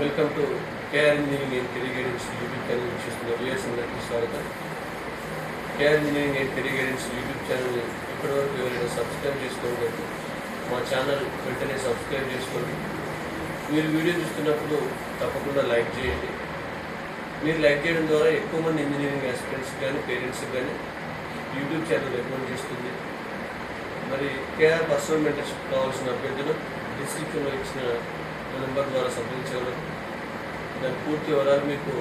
Welcome to KR engineering నేను career guidance YouTube channel వీక్షిస్తున్న viewers అందరికీ స్వాగతం. KR engineering and career guidance YouTube ఛానల్ని ఇప్పటివరకు ఎవరైనా సబ్స్క్రైబ్ చేసుకోలేదు మా ఛానల్ వెంటనే సబ్స్క్రైబ్ చేసుకోండి. మీరు వీడియో చూస్తున్నప్పుడు తప్పకుండా లైక్ చేయండి. మీరు లైక్ చేయడం ద్వారా ఎక్కువ మంది ఇంజనీరింగ్ ఆస్పిరెంట్స్ కానీ పేరెంట్స్కి కానీ యూట్యూబ్ ఛానల్ రికమెండ్ చేస్తుంది. మరి కేఆర్ పర్సనల్ మెంటర్షిప్ కావాల్సిన అభ్యర్థులు డిస్ట్రిక్ట్లో ఇచ్చిన నెంబర్ ద్వారా సంప్రదించగలరు దాని పూర్తి వివరాలు మీకు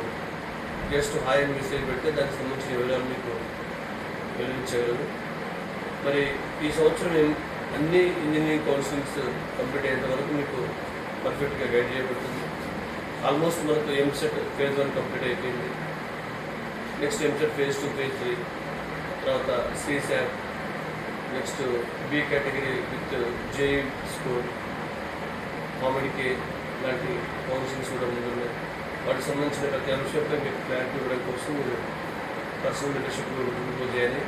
జస్ట్ హాయ్ అని మెసేజ్ పెడితే దానికి సంబంధించిన వివరాలు మీకు వెల్లడించగలరు మరి ఈ సంవత్సరం అన్ని ఇంజనీరింగ్ కౌన్సిలింగ్స్ కంప్లీట్ అయ్యేంత వరకు మీకు పర్ఫెక్ట్గా గైడ్ చేయబడుతుంది. ఆల్మోస్ట్ మనకు ఎంసెట్ ఫేజ్ వన్ కంప్లీట్ అయిపోయింది. Next EAMCET phase two phase three తర్వాత CSAT next B category with JEE score కామెడీకి లాంటి కౌన్సిలింగ్స్ కూడా ముందున్నాయి వాటికి సంబంధించిన ప్రతి అంశంపై మీకు క్లారిటీ ఇవ్వడం కోసం మీరు పర్సనల్ మెంటర్షిప్ ముందుకు చేయాలి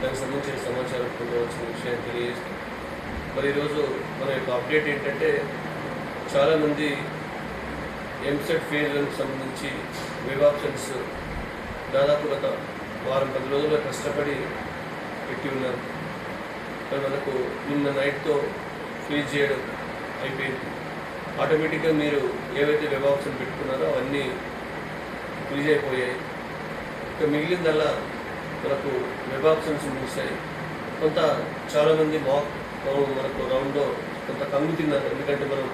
దానికి సంబంధించిన సమాచారం పొందవలసిన విషయాన్ని తెలియజేస్తాం మరి ఈరోజు మన యొక్క అప్డేట్ ఏంటంటే చాలామంది ఎంసెట్ ఫెయిల్కి సంబంధించి వెబ్ ఆప్షన్స్ దాదాపు గత వారం పది రోజులుగా కష్టపడి పెట్టి ఉన్నారు. మనకు నిన్న నైట్తో ఫ్రీజ్ చేయడం అయిపోయింది. ఆటోమేటిక్గా మీరు ఏవైతే వెబ్ ఆప్షన్ పెట్టుకున్నారో అవన్నీ ఫ్రీజ్ అయిపోయాయి. ఇక మిగిలిందల్లా మనకు వెబ్ ఆప్షన్స్ ముగిశాయి. కొంత చాలామంది మాక్ మనకు రౌండ్లో కొంత కంగు తిన్నారు. ఎందుకంటే మనం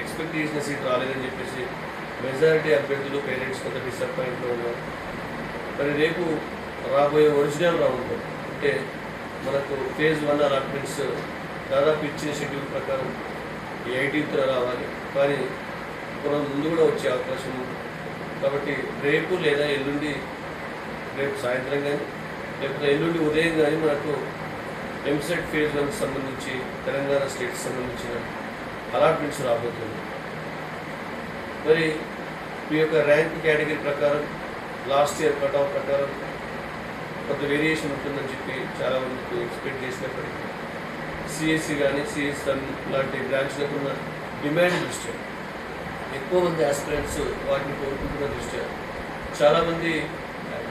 ఎక్స్పెక్ట్ చేసిన సీట్ రాలేదని చెప్పేసి మెజారిటీ అభ్యర్థులు పేరెంట్స్ కొంత డిసప్పాయింట్లో ఉన్నారు. మరి రేపు రాబోయే ఒరిజినల్ రౌండ్ అంటే మనకు ఫేజ్ వన్ అలాట్మెంట్స్ దాదాపు ఇచ్చిన షెడ్యూల్ ప్రకారం ఎయిటీన్త్ రావాలి. కానీ మనం ముందు కూడా వచ్చే అవకాశం ఉంది. కాబట్టి రేపు లేదా ఎల్లుండి రేపు సాయంత్రం కానీ లేకపోతే ఎల్లుండి ఉదయం కానీ మనకు ఎంసెట్ ఫేజ్ వన్కి సంబంధించి తెలంగాణ స్టేట్కి సంబంధించిన అలాట్మెంట్స్ రాబోతుంది మరి మీ యొక్క ర్యాంక్ కేటగిరీ ప్రకారం లాస్ట్ ఇయర్ కట్ ఆఫ్ ప్రకారం కొంత వేరియేషన్ ఉంటుందని చెప్పి చాలామందికి ఎక్స్పెక్ట్ చేసినప్పటికీ సిఎస్సి కానీ సిఎస్ లాంటి బ్రాంచ్లకు ఉన్న డిమాండ్ దృష్ట్యా? ఎక్కువ మంది ఆస్పిరెంట్స్ వాటిని కోరుకుంటున్న దృష్ట్యా? చాలామంది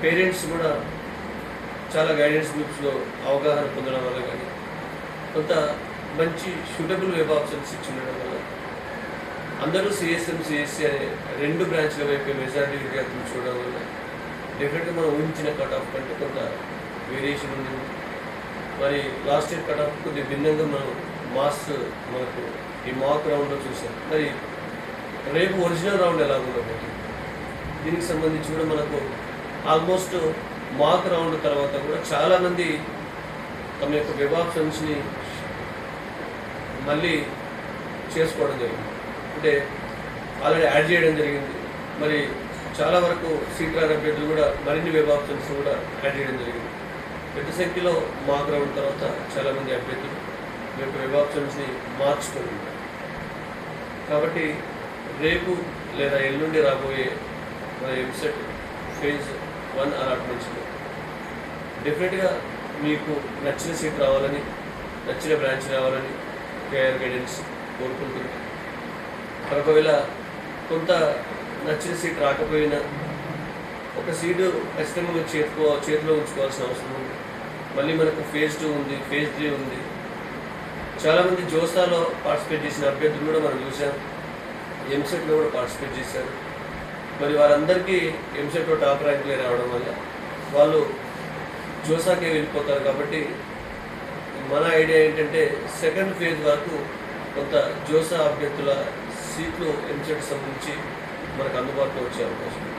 పేరెంట్స్ కూడా చాలా గైడెన్స్ గ్రూప్స్లో అవగాహన పొందడం వల్ల కానీ కొంత మంచి సూటబుల్ వెబ్ ఆప్షన్స్ ఇచ్చి ఉండడం వల్ల అందరూ సిఎస్ఎం సిఎస్సి అనే రెండు బ్రాంచ్ల వైపు మెజారిటీ విద్యార్థులు చూడడం వల్ల డెఫినెట్గా మనం ఊహించిన కట్ ఆఫ్ కంటే కొంత వేరియేషన్ ఉంది. మరి లాస్ట్ ఇయర్ కట్ ఆఫ్ కొద్దిగా భిన్నంగా మనం మాస్ మనకు ఈ మాక్ రౌండ్లో చూసాం. మరి రేపు ఒరిజినల్ రౌండ్ ఎలా ఉండబోతుంది? దీనికి సంబంధించి కూడా మనకు ఆల్మోస్ట్ మాక్ రౌండ్ తర్వాత కూడా చాలామంది తమ యొక్క వెబ్ ఆప్షన్స్ని మళ్ళీ చేసుకోవడం జరిగింది. అంటే ఆల్రెడీ యాడ్ చేయడం జరిగింది. మరి చాలా వరకు సీట్ల అభ్యర్థులు కూడా మరిన్ని వెబ్ ఆప్షన్స్ కూడా యాడ్ చేయడం జరిగింది. పెద్ద సంఖ్యలో మాక్ రౌండ్ తర్వాత చాలామంది అభ్యర్థులు మీ యొక్క వెబ్ ఆప్షన్స్ని మార్చుకొని ఉన్నారు కాబట్టి రేపు లేదా ఎల్లుండి రాబోయే మన వెబ్సైట్ ఫేజ్ వన్ అలాట్మెంట్స్లో డెఫినెట్గా మీకు నచ్చిన సీట్ రావాలని నచ్చిన బ్రాంచ్ రావాలని కేఆర్ గైడెన్స్ కోరుకుంటుంది ఒకవేళ కొంత నచ్చిన సీట్ రాకపోయినా ఒక సీటు ఖచ్చితంగా మీరు చేతికో చేతిలో ఉంచుకోవాల్సిన అవసరం ఉంది. మళ్ళీ మనకు ఫేజ్ టూ ఉంది ఫేజ్ త్రీ ఉంది. చాలామంది జోస్తాలో పార్టిసిపేట్ చేసిన అభ్యర్థులు కూడా మనం చూసాం ఎంసెట్లో కూడా పార్టిసిపేట్ చేశారు. మరి వారందరికీ ఎంసెట్లో టాప్ ర్యాంకులే రావడం వల్ల వాళ్ళు జోసాకే వెళ్ళిపోతారు కాబట్టి మన ఐడియా ఏంటంటే సెకండ్ ఫేజ్ వరకు కొంత జోసా అభ్యర్థుల సీట్లు ఎంసెట్ సంబంధించి మనకు అందుబాటులో వచ్చే అవకాశం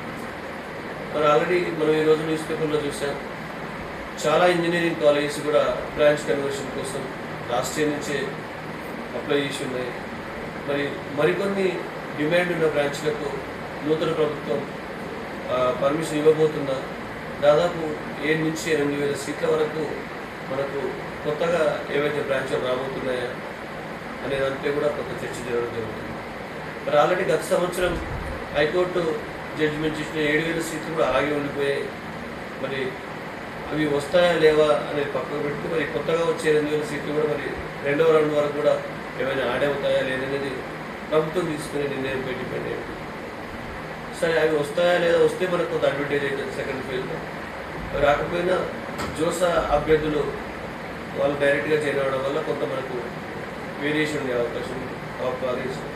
మరి ఆల్రెడీ మనం ఈరోజు న్యూస్ పేపర్లో చూసాం చాలా ఇంజనీరింగ్ కాలేజెస్ కూడా బ్రాంచ్ కన్వర్షన్ కోసం లాస్ట్ ఇయర్ నుంచే అప్లై చేసి ఉన్నాయి. మరి మరికొన్ని డిమాండ్ ఉన్న బ్రాంచ్లకు నూతన ప్రభుత్వం పర్మిషన్ ఇవ్వబోతున్నా దాదాపు ఏడు నుంచి ఎనిమిది వేల సీట్ల వరకు మనకు కొత్తగా ఏవైతే బ్రాంచ్లు రాబోతున్నాయా అనే దానిపై కూడా కొంత చర్చ జరగడం జరుగుతుంది. మరి ఆల్రెడీ గత సంవత్సరం హైకోర్టు జడ్జిమెంట్ ఇచ్చిన ఏడు వేల సీట్లు కూడా అలాగే ఉండిపోయాయి. మరి అవి వస్తాయా లేవా అనేది పక్కకు పెట్టి మరి కొత్తగా వచ్చే రెండు వేల సీట్లు కూడా మరి రెండవ రౌండ్ వరకు కూడా ఏమైనా ఆడే అవుతాయా లేదనేది ప్రభుత్వం తీసుకునే నిర్ణయంపై డిపెండ్ అయ్యింది. సరే అవి వస్తాయా లేదా వస్తే మనకు కొంత అడ్వాంటేజ్ అవుతుంది సెకండ్ ఫేజ్లో రాకపోయినా జోసా అభ్యర్థులు వాళ్ళు డైరెక్ట్గా జాయిన్ వల్ల కొంత మనకు వేరియేషన్ ఉండే అవకాశం ఉంది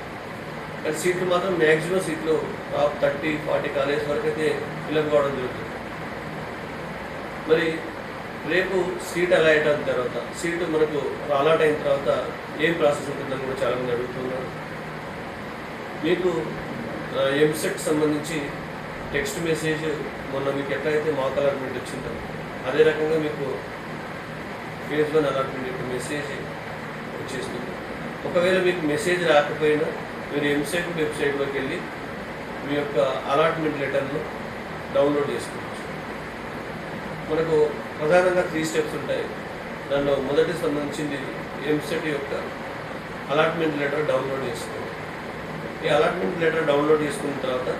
కానీ సీట్లు మాత్రం మ్యాక్సిమం సీట్లు టాప్ థర్టీ ఫార్టీ కాలేజ్ వరకు అయితే ఫిల్అప్ కావడం జరుగుతుంది. మరి రేపు సీట్ అలాట్ అయిన తర్వాత సీటు మనకు అలాట్ అయిన తర్వాత ఏం ప్రాసెస్ ఉంటుందని కూడా చాలామంది అడుగుతున్నారు మీకు ఎంసెట్ సంబంధించి టెక్స్ట్ మెసేజ్ మొన్న మీకు ఎట్లయితే మాక్ అలాట్మెంట్ వచ్చిందో అదే రకంగా మీకు ఫేజ్ వన్ అలాట్మెంట్ యొక్క మెసేజ్ వచ్చేస్తుంది ఒకవేళ మీకు మెసేజ్ రాకపోయినా మీరు ఎంసెట్ వెబ్సైట్లోకి వెళ్ళి మీ యొక్క అలాట్మెంట్ లెటర్ను డౌన్లోడ్ చేసుకోవచ్చు. మనకు ప్రధానంగా త్రీ స్టెప్స్ ఉంటాయి. దానిలో మొదటి సంబంధించింది ఎంసెట్ యొక్క అలాట్మెంట్ లెటర్ డౌన్లోడ్ చేసుకోవాలి ఈ అలాట్మెంట్ లెటర్ డౌన్లోడ్ చేసుకున్న తర్వాత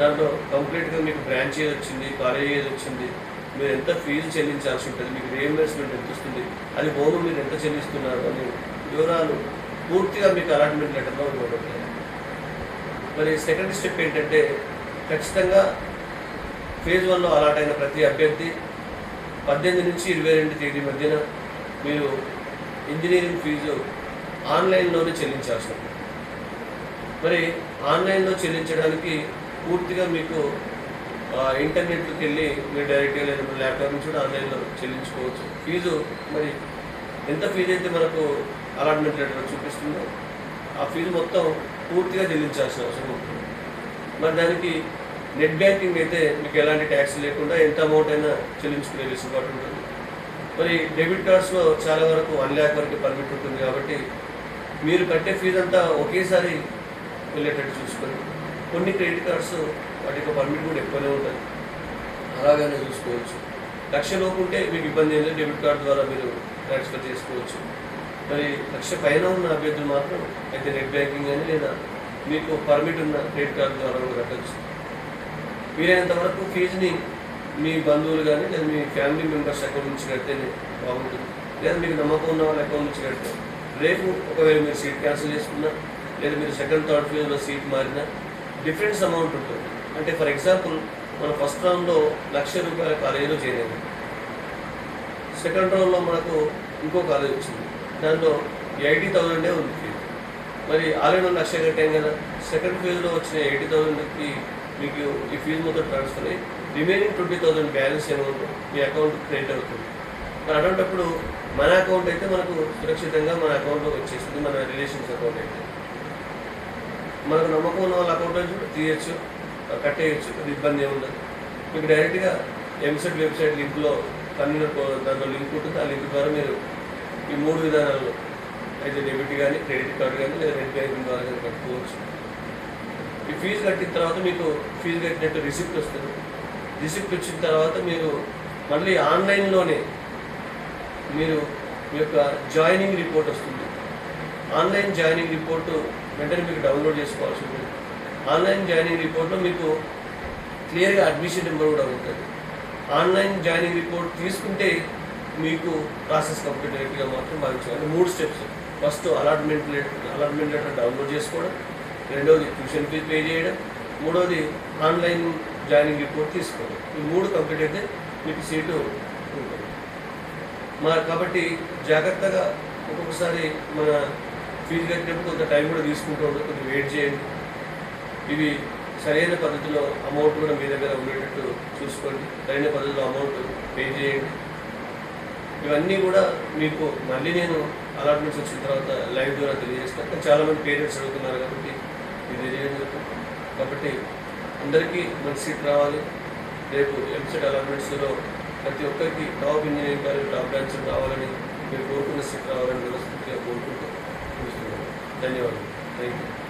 దాంట్లో కంప్లీట్గా మీకు బ్రాంచ్ ఏది వచ్చింది కాలేజ్ ఏది వచ్చింది మీరు ఎంత ఫీజు చెల్లించాల్సి ఉంటుంది మీకు రియంబర్స్మెంట్ ఎంత వస్తుంది అది హోమ్ మీరు ఎంత చెల్లిస్తున్నారు అనే వివరాలు పూర్తిగా మీకు అలాట్మెంట్ లెటర్లో ఇవ్వబడతాయి మరి సెకండ్ స్టెప్ ఏంటంటే ఖచ్చితంగా ఫేజ్ వన్లో అలాట్ అయిన ప్రతి అభ్యర్థి పద్దెనిమిది నుంచి ఇరవై రెండు తేదీ మధ్యన మీరు ఇంజనీరింగ్ ఫీజు ఆన్లైన్లోనే చెల్లించాల్సి ఉంటుంది. మరి ఆన్లైన్లో చెల్లించడానికి పూర్తిగా మీకు ఇంటర్నెట్కి వెళ్ళి మీరు డైరెక్ట్గా లేదా ల్యాప్టాప్ నుంచి కూడా ఆన్లైన్లో చెల్లించుకోవచ్చు. ఫీజు మరి ఎంత ఫీజు అయితే మనకు అలాట్మెంట్ లెటర్ చూపిస్తుందో. ఆ ఫీజు మొత్తం పూర్తిగా చెల్లించాల్సిన అవసరం ఉంటుంది. మరి దానికి నెట్ బ్యాంకింగ్ అయితే మీకు ఎలాంటి ట్యాక్స్ లేకుండా ఎంత అమౌంట్ అయినా చెల్లించుకునే వెసులుబాటు ఉంటుంది. మరి డెబిట్ కార్డ్స్లో చాలా వరకు వన్ ల్యాక్ వరకు పర్మిట్ ఉంటుంది కాబట్టి మీరు కట్టే ఫీజు అంతా ఒకేసారి వెళ్ళేటట్టు చూసుకొని కొన్ని క్రెడిట్ కార్డ్స్ వాటి యొక్క పర్మిట్ కూడా ఎక్కువనే ఉంటుంది అలాగనే చూసుకోవచ్చు. లక్ష లోపు ఉంటే మీకు ఇబ్బంది ఏంటంటే డెబిట్ కార్డ్ ద్వారా మీరు ట్రాన్స్ఫర్ చేసుకోవచ్చు. మరి లక్ష పైన ఉన్న అభ్యర్థులు మాత్రం అయితే నెట్ బ్యాంకింగ్ అని లేదా మీకు పర్మిట్ ఉన్న క్రెడిట్ కార్డు ద్వారా కూడా కట్టచ్చు. వీలైనంత వరకు ఫీజుని మీ బంధువులు కానీ లేదా మీ ఫ్యామిలీ మెంబర్స్ అకౌంట్ నుంచి కడితేనే బాగుంటుంది. లేదా మీకు నమ్మకం ఉన్న వాళ్ళ అకౌంట్ నుంచి కడితే రేపు ఒకవేళ మీరు సీట్ క్యాన్సిల్ చేసుకున్నా లేదా మీరు సెకండ్ థర్డ్ ఫేజ్లో సీట్ మారినా డిఫరెన్స్ అమౌంట్ ఉంటుంది. అంటే ఫర్ ఎగ్జాంపుల్ మన ఫస్ట్ రౌండ్లో లక్ష రూపాయల కాలేజీలో చేరేది సెకండ్ రౌండ్లో మనకు ఇంకో కాలేజ్ వచ్చింది. దాంట్లో ఎయిటీ థౌజండే ఉంది ఫీజు మరి ఆల్రెడీ లక్ష కట్టాం కదా సెకండ్ ఫేజ్లో వచ్చిన ఎయిటీ థౌజండ్కి మీకు ఈ ఫీజు మొత్తం ట్రాన్స్ఫర్ అయ్యి remaining twenty thousand balance amount మీ అకౌంట్ క్రెడిట్ అవుతుంది. మరి అటువంటిప్పుడు మన అకౌంట్ అయితే మనకు సురక్షితంగా మన అకౌంట్లో వచ్చేస్తుంది మన రిలేషన్స్ అకౌంట్ అయితే. మనకు నమ్మకం ఉన్న వాళ్ళ అకౌంట్ కూడా తీయచ్చు కట్టేయచ్చు అది ఇబ్బంది ఏముండదు మీకు డైరెక్ట్గా ఎంసెట్ వెబ్సైట్ లింక్లో కన్వీనర్ దాంట్లో లింక్ ఉంటుంది ఆ లింక్ ద్వారా మీరు ఈ మూడు విధానాల్లో. అయితే డెబిట్ కానీ క్రెడిట్ కార్డు కానీ లేదా నెట్ బ్యాంకింగ్ ద్వారా కానీ కట్టుకోవచ్చు. ఈ ఫీజు కట్టిన తర్వాత మీకు ఫీజు కట్టినట్టు రిసిప్ట్ వస్తుంది. రిసిప్ట్ వచ్చిన తర్వాత మీరు మళ్ళీ ఆన్లైన్లోనే మీరు మీ యొక్క జాయినింగ్ రిపోర్ట్ వస్తుంది. ఆన్లైన్ జాయినింగ్ రిపోర్టు వెంటనే మీకు డౌన్లోడ్ చేసుకోవాల్సి ఉంటుంది. ఆన్లైన్ జాయినింగ్ రిపోర్ట్లో మీకు క్లియర్గా అడ్మిషన్ నెంబర్ కూడా ఉంటుంది. ఆన్లైన్ జాయినింగ్ రిపోర్ట్ తీసుకుంటే మీకు ప్రాసెస్ కంప్లీట్ అయినట్టుగా మాత్రం భావించాలి మూడు steps first allotment letter allotment letter download చేసుకోవడం. రెండవది ట్యూషన్ ఫీజు పే చేయడం. మూడవది ఆన్లైన్ జాయినింగ్ రిపోర్ట్ తీసుకోవడం. ఈ మూడు కంప్లీట్ అయితే మీకు సీటు ఉంటుంది. మా కాబట్టి జాగ్రత్తగా ఒక్కొక్కసారి మన ఫీజు కట్టినప్పుడు కొంత టైం కూడా తీసుకుంటూ ఉంటుంది కొంచెం వెయిట్ చేయండి. ఇవి సరైన పద్ధతిలో అమౌంట్ కూడా మీ దగ్గర ఉండేటట్టు చూసుకోండి. సరైన పద్ధతిలో అమౌంట్ పే చేయండి. ఇవన్నీ కూడా మీకు మళ్ళీ నేను అలాట్మెంట్స్ వచ్చిన తర్వాత లైవ్ ద్వారా తెలియజేస్తాను చాలా చాలామంది పేరెంట్స్ అడుగుతున్నారు కాబట్టి ఇది తెలియజేయడం కాబట్టి అందరికీ మంచి సీట్ రావాలి. రేపు ఎంసెట్ అలాట్మెంట్స్లో ప్రతి ఒక్కరికి top engineering college top branch రావాలని మీరు కోరుకున్న సీట్ రావాలని మనస్ఫూర్తిగా కోరుకుంటూ ధన్యవాదాలు. Thank you